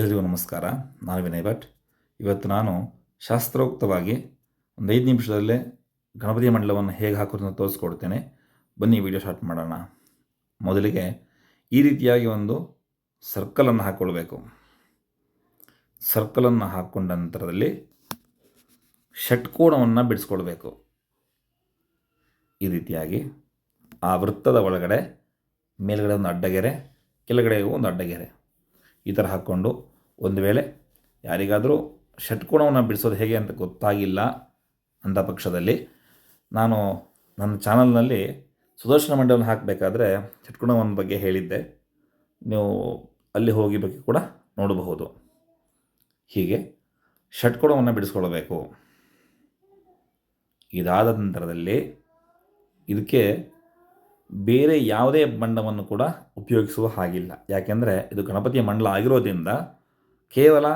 ಎಲ್ರಿಗೂ ನಮಸ್ಕಾರ. ನಾನು ವಿನಯ್ ಭಟ್ ಇವತ್ತು ನಾನು ಶಾಸ್ತ್ರೋಕ್ತವಾಗಿ ಒಂದು ಐದು ನಿಮಿಷದಲ್ಲೇ ಗಣಪತಿ ಮಂಡಲವನ್ನು ಹೇಗೆ ಹಾಕೋದನ್ನು ತೋರಿಸ್ಕೊಡ್ತೇನೆ. ಬನ್ನಿ ವಿಡಿಯೋ ಸ್ಟಾರ್ಟ್ ಮಾಡೋಣ. ಮೊದಲಿಗೆ ಈ ರೀತಿಯಾಗಿ ಒಂದು ಸರ್ಕಲನ್ನು ಹಾಕ್ಕೊಳ್ಬೇಕು ಸರ್ಕಲನ್ನು ಹಾಕ್ಕೊಂಡ ನಂತರದಲ್ಲಿ ಷಟ್ಕೋಣವನ್ನು ಬಿಡಿಸ್ಕೊಳ್ಬೇಕು. ಈ ರೀತಿಯಾಗಿ ಆ ವೃತ್ತದ ಒಳಗಡೆ, ಮೇಲ್ಗಡೆ ಒಂದು ಅಡ್ಡಗೆರೆ, ಕೆಳಗಡೆ ಒಂದು ಅಡ್ಡಗೆರೆ. ಈ ಥರ ಹಾಕ್ಕೊಂಡು ಒಂದು ವೇಳೆ ಯಾರಿಗಾದರೂ ಷಟ್ಕೋಣವನ್ನು ಬಿಡಿಸೋದು ಹೇಗೆ ಅಂತ ಗೊತ್ತಾಗಿಲ್ಲ ಅಂತ ಪಕ್ಷದಲ್ಲಿ ನಾನು ನನ್ನ ಚಾನಲ್ನಲ್ಲಿ ಸುದರ್ಶನ ಮಂಡಲವನ್ನು ಹಾಕಬೇಕಾದ್ರೆ ಷಟ್ಕೋಣವನ್ನ ಬಗ್ಗೆ ಹೇಳಿದ್ದೆ. ನೀವು ಅಲ್ಲಿ ಹೋಗಿ ಬಗ್ಗೆ ಕೂಡ ನೋಡಬಹುದು. ಹೀಗೆ ಷಟ್ಕೋಣವನ್ನು ಬಿಡಿಸ್ಕೊಳ್ಬೇಕು. ಇದಾದ ನಂತರದಲ್ಲಿ ಇದಕ್ಕೆ ಬೇರೆ ಯಾವುದೇ ಬಣ್ಣವನ್ನು ಕೂಡ ಉಪಯೋಗಿಸುವ ಹಾಗಿಲ್ಲ. ಯಾಕೆಂದರೆ ಇದು ಗಣಪತಿಯ ಮಂಡಲ ಆಗಿರೋದ್ರಿಂದ ಕೇವಲ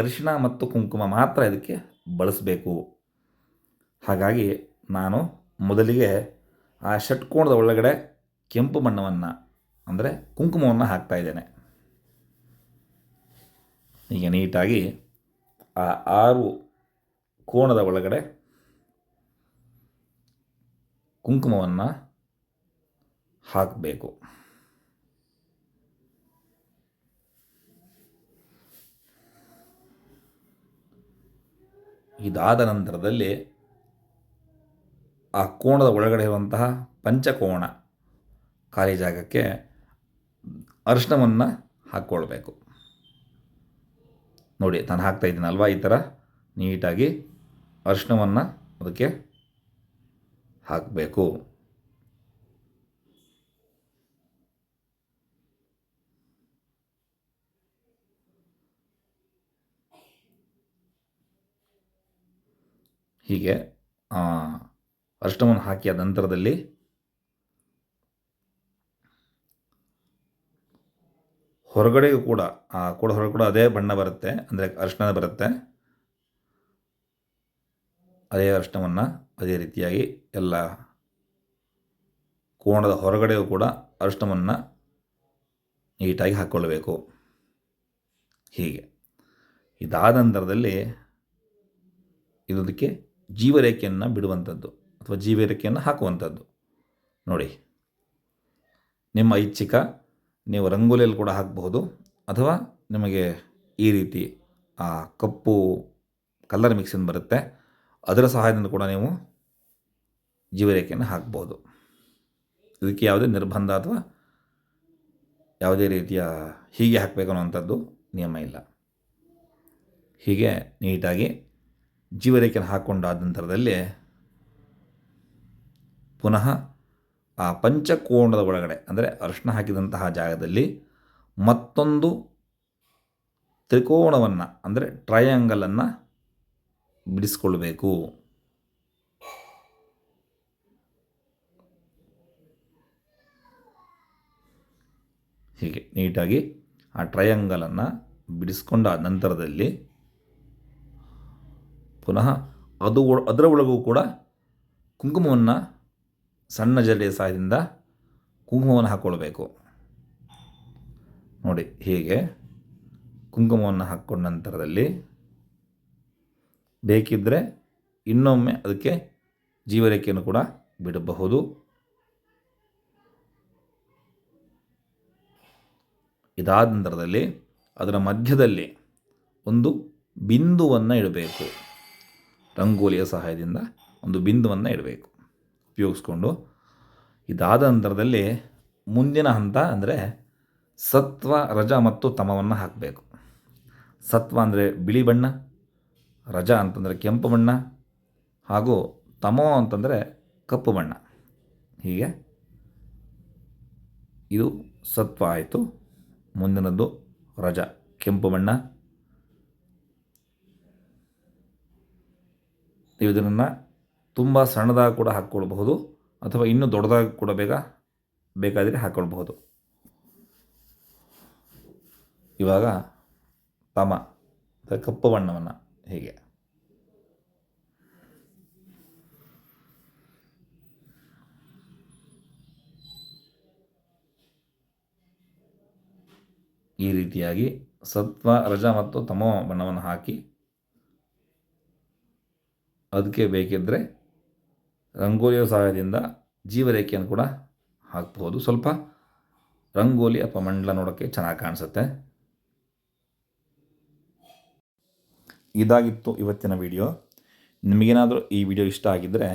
ಅರಿಶಿಣ ಮತ್ತು ಕುಂಕುಮ ಮಾತ್ರ ಇದಕ್ಕೆ ಬಳಸಬೇಕು. ಹಾಗಾಗಿ ನಾನು ಮೊದಲಿಗೆ ಆ ಷಟ್ಕೋಣದ ಒಳಗಡೆ ಕೆಂಪು ಬಣ್ಣವನ್ನು, ಅಂದರೆ ಕುಂಕುಮವನ್ನು ಹಾಕ್ತಾ ಇದ್ದೇನೆ. ಈಗ ನೀಟಾಗಿ ಆ ಆರು ಕೋಣದ ಒಳಗಡೆ ಕುಂಕುಮವನ್ನು ಹಾಕಬೇಕು. ಇದಾದ ನಂತರದಲ್ಲಿ ಆ ಕೋಣದ ಒಳಗಡೆ ಇರುವಂತಹ ಪಂಚಕೋಣ ಖಾಲಿ ಜಾಗಕ್ಕೆ ಅರಿಶಿನವನ್ನು ಹಾಕ್ಕೊಳ್ಬೇಕು. ನೋಡಿ, ನಾನು ಹಾಕ್ತಾ ಇದ್ದೀನಲ್ವಾ ಈ ಥರ ನೀಟಾಗಿ ಅರಿಶಿನವನ್ನು ಅದಕ್ಕೆ ಹಾಕಬೇಕು. ಹೀಗೆ ಅರಿಶಿಣವನ್ನು ಹಾಕಿ ಆದ ನಂತರದಲ್ಲಿ ಹೊರಗಡೆಗೂ ಕೂಡ, ಆ, ಕೂಡ ಹೊರಗೆ ಕೂಡ ಅದೇ ಬಣ್ಣ ಬರುತ್ತೆ, ಅಂದರೆ ಅರಿಶಿನ ಬರುತ್ತೆ. ಅದೇ ಅರಿಶಿಣವನ್ನು ಅದೇ ರೀತಿಯಾಗಿ ಎಲ್ಲ ಕೋಣದ ಹೊರಗಡೆಯೂ ಕೂಡ ಅರಿಶಿಣವನ್ನು ನೀಟಾಗಿ ಹಾಕ್ಕೊಳ್ಬೇಕು. ಹೀಗೆ. ಇದಾದ ನಂತರದಲ್ಲಿ ಇದಕ್ಕೆ ಜೀವರೇಖೆಯನ್ನು ಬಿಡುವಂಥದ್ದು ಅಥವಾ ಜೀವರೇಖೆಯನ್ನು ಹಾಕುವಂಥದ್ದು. ನೋಡಿ, ನಿಮ್ಮ ಐಚ್ಛಿಕ ನೀವು ರಂಗೋಲಿಯಲ್ಲಿ ಕೂಡ ಹಾಕಬಹುದು. ಅಥವಾ ನಿಮಗೆ ಈ ರೀತಿ, ಆ ಕಪ್ಪು ಕಲ್ಲರ್ ಮಿಕ್ಸಿಂದ ಬರುತ್ತೆ. ಅದರ ಸಹಾಯದಿಂದ ಕೂಡ ನೀವು ಜೀವರೇಖೆಯನ್ನು ಹಾಕ್ಬೋದು ಇದಕ್ಕೆ ಯಾವುದೇ ನಿರ್ಬಂಧ ಅಥವಾ ಯಾವುದೇ ರೀತಿಯ ಹೀಗೆ ಹಾಕಬೇಕು ಅನ್ನುವಂಥದ್ದು ನಿಯಮ ಇಲ್ಲ. ಹೀಗೆ ನೀಟಾಗಿ ಜೀವರೇಖೆಯನ್ನು ಹಾಕ್ಕೊಂಡಾದ ನಂತರದಲ್ಲಿ ಪುನಃ ಆ ಪಂಚಕೋಣದ ಒಳಗಡೆ, ಅಂದರೆ ಅರಿಶಿನ ಹಾಕಿದಂತಹ ಜಾಗದಲ್ಲಿ ಮತ್ತೊಂದು ತ್ರಿಕೋಣವನ್ನು, ಅಂದರೆ ಟ್ರಯಾಂಗಲನ್ನು ಬಿಡಿಸ್ಕೊಳ್ಬೇಕು ಹೀಗೆ ನೀಟಾಗಿ ಆ ಟ್ರಯಾಂಗಲನ್ನು ಬಿಡಿಸ್ಕೊಂಡ ನಂತರದಲ್ಲಿ ಪುನಃ ಅದು ಅದರ ಒಳಗೂ ಕೂಡ ಕುಂಕುಮವನ್ನು ಸಣ್ಣ ಜಲ್ಲೆಯ ಸಹಾಯದಿಂದ ಕುಂಕುಮವನ್ನು ಹಾಕ್ಕೊಳ್ಬೇಕು. ನೋಡಿ, ಹೀಗೆ ಕುಂಕುಮವನ್ನು ಹಾಕ್ಕೊಂಡ ನಂತರದಲ್ಲಿ ಬೇಕಿದ್ದರೆ ಇನ್ನೊಮ್ಮೆ ಅದಕ್ಕೆ ಜೀವರೇಖೆಯನ್ನು ಕೂಡ ಬಿಡಬಹುದು. ಇದಾದ ನಂತರದಲ್ಲಿ ಅದರ ಮಧ್ಯದಲ್ಲಿ ಒಂದು ಬಿಂದುವನ್ನು ಇಡಬೇಕು. ರಂಗೋಲಿಯ ಸಹಾಯದಿಂದ ಒಂದು ಬಿಂದುವನ್ನು ಇಡಬೇಕು. ಉಪಯೋಗಿಸ್ಕೊಂಡು ಇದಾದ ನಂತರದಲ್ಲಿ ಮುಂದಿನ ಹಂತ ಅಂದರೆ ಸತ್ವ, ರಜ ಮತ್ತು ತಮವನ್ನು ಹಾಕಬೇಕು. ಸತ್ವ ಅಂದರೆ ಬಿಳಿ ಬಣ್ಣ, ರಜ ಅಂತಂದರೆ ಕೆಂಪು ಬಣ್ಣ ಹಾಗೂ ತಮೋ ಅಂತಂದರೆ ಕಪ್ಪು ಬಣ್ಣ. ಹೀಗೆ ಇದು ಸತ್ವ ಆಯಿತು. ಮುಂದಿನದ್ದು ರಜ, ಕೆಂಪು ಬಣ್ಣ ನೀವು ಇದನ್ನು ತುಂಬ ಸಣ್ಣದಾಗಿ ಕೂಡ ಹಾಕ್ಕೊಳ್ಬಹುದು ಅಥವಾ ಇನ್ನೂ ದೊಡ್ಡದಾಗಿ ಕೂಡ ಬೇಗ ಬೇಕಾದರೆ ಹಾಕ್ಕೊಳ್ಬಹುದು ಇವಾಗ ತಮ ಕಪ್ಪು ಬಣ್ಣವನ್ನು ಹೀಗೆ. ಈ ರೀತಿಯಾಗಿ ಸತ್ವ, ರಜ ಮತ್ತು ತಮೋ ಬಣ್ಣವನ್ನು ಹಾಕಿ ಅದಕ್ಕೆ ಬೇಕಿದ್ದರೆ ರಂಗೋಲಿಯ ಸಹಾಯದಿಂದ ಜೀವರೇಖೆಯನ್ನು ಕೂಡ ಹಾಕ್ಬೋದು ಸ್ವಲ್ಪ ರಂಗೋಲಿ ಅಥವಾ ಮಂಡಲ ನೋಡೋಕ್ಕೆ ಚೆನ್ನಾಗಿ ಕಾಣಿಸುತ್ತೆ. ಇದಾಗಿತ್ತು ಇವತ್ತಿನ ವಿಡಿಯೋ. ನಿಮಗೇನಾದರೂ ಈ ವಿಡಿಯೋ ಇಷ್ಟ ಆಗಿದ್ದರೆ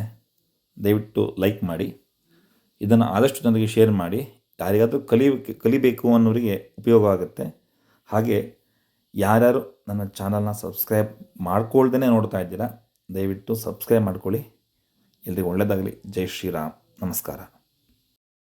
ದಯವಿಟ್ಟು ಲೈಕ್ ಮಾಡಿ, ಇದನ್ನು ಆದಷ್ಟು ಜನರಿಗೆ ಶೇರ್ ಮಾಡಿ, ಯಾರಿಗಾದರೂ ಕಲಿ ಕಲಿಬೇಕು ಅನ್ನೋರಿಗೆ ಉಪಯೋಗ ಆಗುತ್ತೆ. ಹಾಗೆ ಯಾರ್ಯಾರು ನನ್ನ ಚಾನಲ್ನ ಸಬ್ಸ್ಕ್ರೈಬ್ ಮಾಡ್ಕೊಳ್ದೇ ನೋಡ್ತಾ ಇದ್ದೀರಾ ದಯವಿಟ್ಟು ಸಬ್ಸ್ಕ್ರೈಬ್ ಮಾಡ್ಕೊಳ್ಳಿ. ಎಲ್ರಿಗೂ ಒಳ್ಳೆಯದಾಗಲಿ. ಜೈ ಶ್ರೀರಾಮ್. ನಮಸ್ಕಾರ.